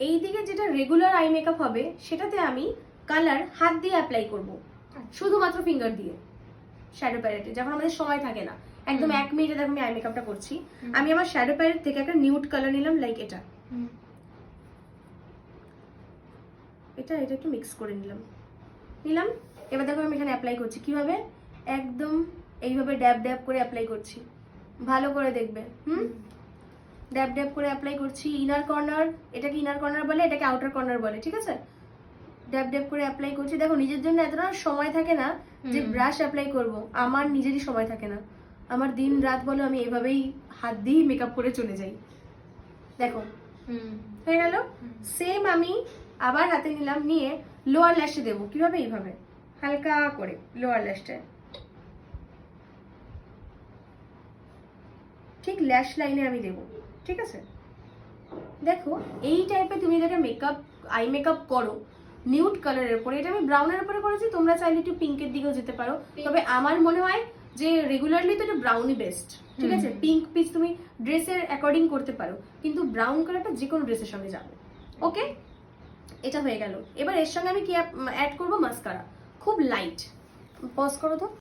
এই দিকে যেটা রেগুলার আই মেকআপ হবে সেটাতে আমি কালার হাত দিয়ে অ্যাপ্লাই করব। শুধুমাত্র ফিঙ্গার দিয়ে। শ্যাডো প্যালেটে যখন আমাদের সময় থাকে না। একদম এক মিনিটে দেখো আমি আই মেকআপটা করছি। আমি আমার শ্যাডো প্যালেট থেকে একটা নিউড কালার নিলাম লাইক এটা। এটা এটা একটু মিক্স করে নিলাম। নিলাম এবার দেখো আমি এখানে অ্যাপ্লাই করছি। কীভাবে? একদম এইভাবে ড্যাব ড্যাব করে অ্যাপ্লাই করছি। ভালো করে দেখবে। হুম। ড্যাব ড্যাব করে অ্যাপ্লাই করছি। ইনার কর্নার এটাকে ইনার কর্নার বলে এটাকে আউটার কর্নার বলে ঠিক আছে? ড্যাব ড্যাব করে অ্যাপ্লাই করছি। দেখো নিজের জন্য এতটা সময় থাকে না যে ব্রাশ অ্যাপ্লাই করব। আমার নিজেরই সময় থাকে না। আমার দিন রাত বলো আমি এভাবেই হাত দিয়েই মেকআপ করে চলে যাই। দেখো হুম। হয়ে গেল? সেম আমি আবার হাতে নিলাম নিয়ে লোয়ার ল্যাশে দেবো। কীভাবে? এইভাবে। হালকা করে লোয়ার ল্যাশটায় ঠিক ল্যাশ লাইনে আমি দেবো। ঠিক আছে? দেখো এই টাইপের তুমি যেটা মেকআপ আই মেকআপ করো নিউড কালারের উপরে এটা আমি ব্রাউনের উপরে করেছি তোমরা চাইলে একটু পিঙ্কের দিকেও যেতে পারো। তবে আমার মনে হয় যে রেগুলারলি তো এটা ব্রাউনই বেস্ট ঠিক আছে? পিঙ্ক পিচ তুমি ড্রেসের অ্যাকর্ডিং করতে পারো কিন্তু ব্রাউন কালারটা যে কোনো ড্রেসের সঙ্গে যাবে ওকে এটা হয়ে গেল। এবার এর সঙ্গে আমি কি অ্যাড করব? মাস্কারা খুব লাইট পজ করো তো।